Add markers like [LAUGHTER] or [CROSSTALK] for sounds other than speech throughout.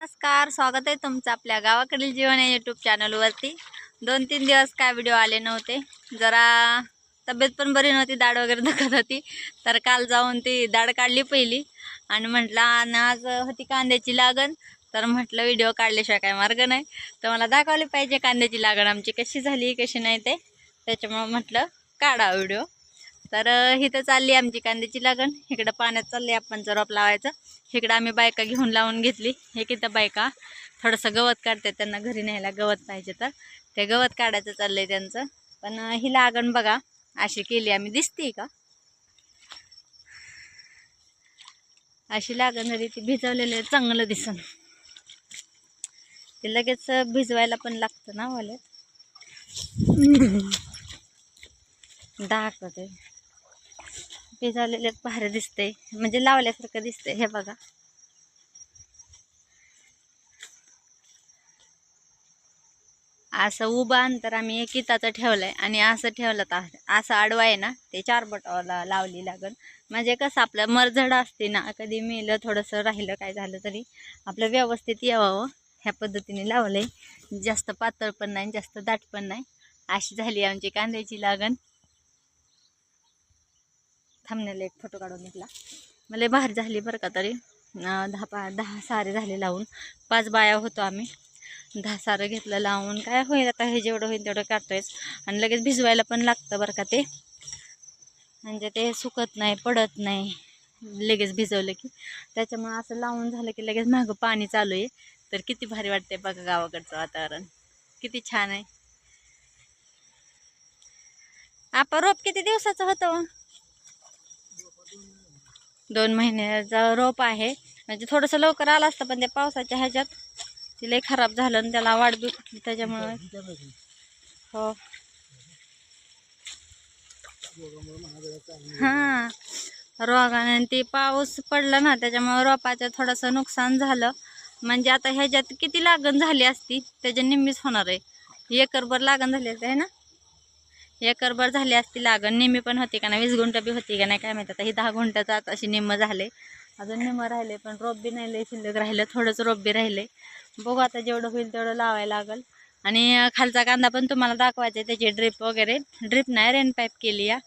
नमस्कार स्वागत आहे तुमचं आपल्या गावाकडील जीवन या यूट्यूब चॅनलवरती दोन तीन दिवस काय व्हिडिओ आले नव्हते. जरा तब्येत पण बरी नव्हती दाढ वगैरे दुखत होती. तर काल जाऊन ती दाढ काढली पहिली आणि म्हटलं आणि आज होती कांद्याची लागण. तर म्हटलं व्हिडिओ काढल्याशिवाय काय मार्ग नाही. तर मला दाखवली पाहिजे कांद्याची लागण आमची कशी झाली कशी नाही ते. त्याच्यामुळं म्हटलं काढा व्हिडिओ तर इथं चालली आमची कांद्याची लागण. इकडं पाण्यात चालली आपण रोप लावायचं. इकडं आम्ही बायका घेऊन लावून घेतली. हे इथं बायका. थोडंसं गवत काढते त्यांना घरी न्यायला गवत पाहिजे तर. ते गवत काढायचं चाललंय त्यांचं. पण ही लागण बघा. अशी केली आम्ही. दिसते का? अशी लागण झाली ती भिजवलेलं चांगलं दिसन. ते लगेच भिजवायला पण लागतं ना वाले दाखवते. भिजवलेलं भारी दिसते म्हणजे लावल्यासारखं दिसते हे बघा. असं उभं अंतर आम्ही एक इताचं ठेवलंय आणि असं ठेवलं तर असं आडवा आहे ना ते चार बटाला लावली लागल. म्हणजे कसं आपलं मरझड असते ना कधी मेलं थोडंसं राहिलं काय झालं तरी आपलं व्यवस्थित यावं. ह्या पद्धतीने लावलंय. जास्त पातळ पण नाही जास्त दाट पण नाही. अशी झाली आमची कांद्याची लागण. थांबण्याला एक फोटो काढून घेतला. मला भारी झाली बरं का तरी. दहा पा दहा सारे झाले लावून. पाच बाया होतो आम्ही. दहा सारं घेतलं लावून. काय होईल आता हे जेवढं होईल तेवढं काढतोयच आणि लगेच भिजवायला पण लागतं बरं का ते. म्हणजे ते सुकत नाही पडत नाही. लगेच भिजवलं की. त्याच्यामुळं असं लावून झालं की लगेच मागं पाणी चालू आहे. तर किती भारी वाटते बघा गावाकडचं वातावरण. किती छान आहे. आपण रोप किती दिवसाचं होतं? दोन महिन्याचा रोप आहे. म्हणजे थोडंसं लवकर आलं असतं पण त्या पावसाच्या ह्याच्यात तिला खराब झालं आणि त्याला वाढ बी फुटली त्याच्यामुळं हो. हां. रोगाने ते पाऊस पडला ना त्याच्यामुळं रोपाचं थोडंसं नुकसान झालं. म्हणजे आता ह्याच्यात किती लागण झाली असती त्याच्या निम्मीच होणार आहे. एकरभर लागण झाली असते ना? एकरभर झाली असती लागण निम्मी पण होती का नाही? वीस गुंठ बी होती का नाही? काय माहिती? आता ही दहा गुंठाचं आता अशी निम्म झाले. अजून निम्म राहिले पण रोप बी नाही लय शिल्लक राहिलं. थोडंच रोप बी राहिले. बघू आता जेवढं होईल तेवढं लावायला लागल. आणि खालचा कांदा पण तुम्हाला दाखवायचा आहे त्याची ड्रिप वगैरे. ड्रिप नाही रेन पाईप केली या.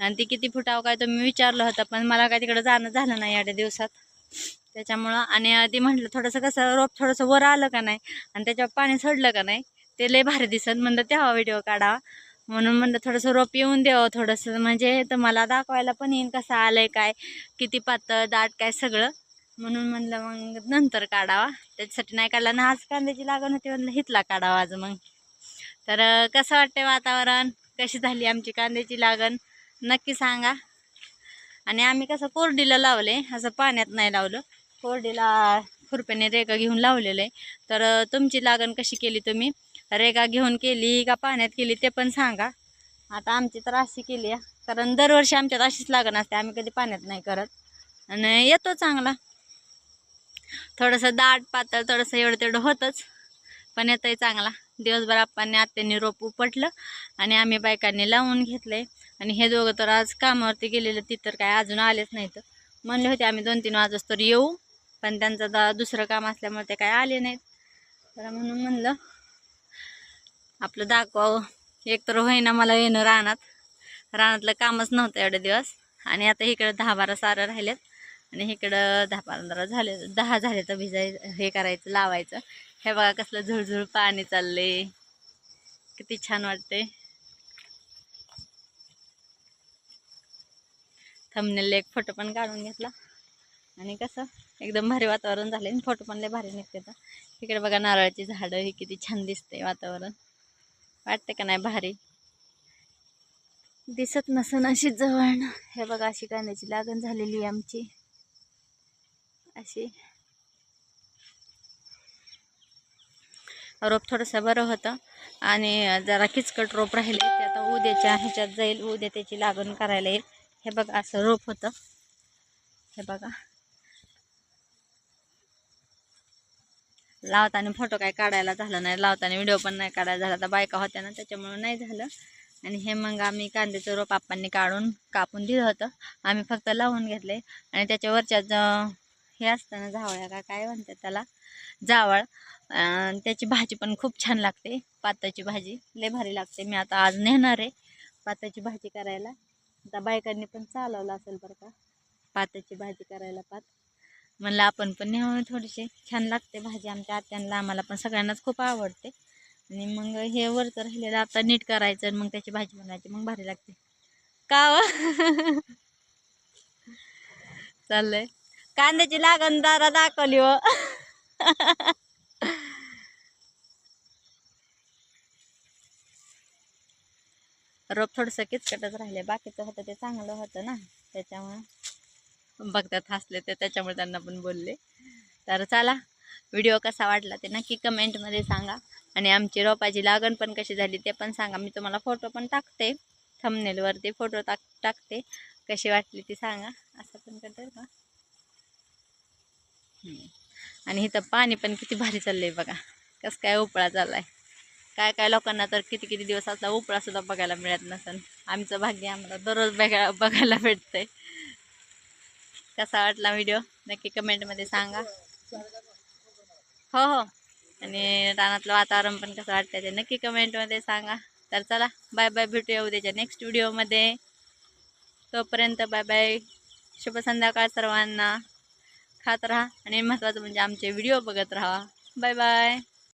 आणि ती किती फुटावं काय तुम्ही विचारलं होतं पण मला काय तिकडं जाणं झालं नाही एवढ्या दिवसात. त्याच्यामुळं आणि ती म्हटलं थोडंसं कसं रोप थोडंसं वर आलं का नाही? आणि त्याच्यावर पाणी सोडलं का नाही? ते लय भारी दिसत. म्हणलं तेव्हा व्हिडिओ काढावा. म्हणून म्हणलं थोडंसं रोप येऊन द्यावं थोडंसं. म्हणजे तर मला दाखवायला पण येईन कसं आलंय काय किती पातळ दाट काय सगळं. म्हणून म्हणलं मग नंतर काढावा. त्याच्यासाठी नाही काढला ना आज कांद्याची लागण होती म्हणलं हितला काढावा आज मग. तर कसं वाटतंय वातावरण? कशी झाली आमची कांद्याची लागण? नक्की सांगा. आणि आम्ही कसं कोरडीला लावले असं पाण्यात नाही लावलं. कोरडीला खुरप्याने रेगा घेऊन लावलेलं आहे तर तुमची लागण कशी केली तुम्ही? रेगा घेऊन केली का पाण्यात केली ते पण सांगा. आता आमची तर अशी केली आहे. कारण दरवर्षी आमच्यात अशीच लागण असते आम्ही कधी पाण्यात नाही करत. आणि येतो चांगला. थोडंसं दाट पातळ थोडंसं एवढं तेवढं होतंच. पण येतंय चांगला. दिवसभर आप्पांनी आत्यांनी रोप उपटलं आणि आम्ही बायकांनी लावून घेतलंय. आणि हे दोघं तर आज कामावरती गेलेलं ती तर काय अजून आलेच नाहीत. म्हणले होते आम्ही दोन तीन वाजता तर येऊ. पण त्यांचं दा दुसरं काम असल्यामुळे ते काय आले नाहीत. तर म्हणून म्हणलं आपलं दाखवावं. एक तर होईना मला येणं रानात. रानातलं कामच नव्हतं एवढे दिवस. आणि आता इकडं दहा बारा सारं राहिलेत. आणि इकडं दहा पंधरा झाले दहा झाले तर भिजाय हे करायचं लावायचं. हे बघा कसलं झुळझुळ पाणी चालले किती छान वाटते थमनेला एक फोटो पण काढून घेतला. आणि कसं एकदम भारी वातावरण झाले आणि फोटो पण लय भारी निघते तर. इकडे बघा नारळाची झाडं ही किती छान दिसते वातावरण. वाटते का नाही भारी? दिसत नसन अशी जवळ. हे बघा अशी कांद्याची लागण झालेली आहे आमची. अशी. रोप थोडंसं बरं होतं. आणि जरा किचकट रोप राहिले. ते आता उद्याच्या ह्याच्यात जाईल. उद्या त्याची लागण करायला येईल. हे बघा असं रोप होतं. हे बघा. लावताना फोटो काय काढायला झालं नाही लावताना व्हिडिओ पण नाही काढायला झाला. तर बायका होत्या ना त्याच्यामुळं नाही झालं. आणि हे मग आम्ही कांद्याचं रोप आप्पांनी काढून कापून दिलं होतं. आम्ही फक्त लावून घेतले. आणि त्याच्यावरच्या ज हे असतं ना झावळ्या का काय म्हणतात त्याला? जावळ. त्याची भाजी पण खूप छान लागते. पाताची भाजी लय भारी लागते. मी आता आज नेणार आहे पाताची भाजी करायला. आता बायकांनी पण चालवलं असेल बरं का? पाताची भाजी करायला पात. म्हणलं आपण पण न्यावं थोडीशी छान लागते भाजी आमच्या आत्यांना आम्हाला पण सगळ्यांनाच खूप आवडते. आणि मग हे वरचं राहिलेलं आता नीट करायचं आणि मग त्याची भाजी बनवायची मग भारी लागते. का हो? [LAUGHS] चाललंय. कांद्याची लागण दारा दाखवली व हो. [LAUGHS] रोप थोडंसं किचकटच राहिले बाकीचं होतं ते चांगलं होतं ना त्याच्यामुळं. बघतात हसले ते त्याच्यामुळे त्यांना पण बोलले. तर चला व्हिडिओ कसा वाटला ते नक्की कमेंटमध्ये सांगा. आणि आमची रोपाची लागण पण कशी झाली ते पण सांगा. मी तुम्हाला फोटो पण टाकते थमनेलवरती फोटो टाक टाकते. कशी वाटली ती सांगा. असं पण करता का आणि इथं पाणी पण किती भारी चाललंय बघा. कसं काय उपळा चाललाय. काय काय लोकांना तर किती किती दिवस असला उपळा सुद्धा बघायला मिळत नसेल आमचं भाग्य आम्हाला दररोज बघा बघायला भेटतंय. कसा वाटला व्हिडिओ नक्की कमेंटमध्ये सांगा. हो हो. आणि रानातलं वातावरण पण कसं वाटतं ते नक्की कमेंटमध्ये सांगा. तर चला बाय बाय भेटूया उद्याच्या नेक्स्ट व्हिडिओमध्ये तोपर्यंत बाय बाय शुभ संध्याकाळ सर्वांना. खात राहा आणि महत्त्वाचं म्हणजे आमचे व्हिडिओ बघत राहा. Bye bye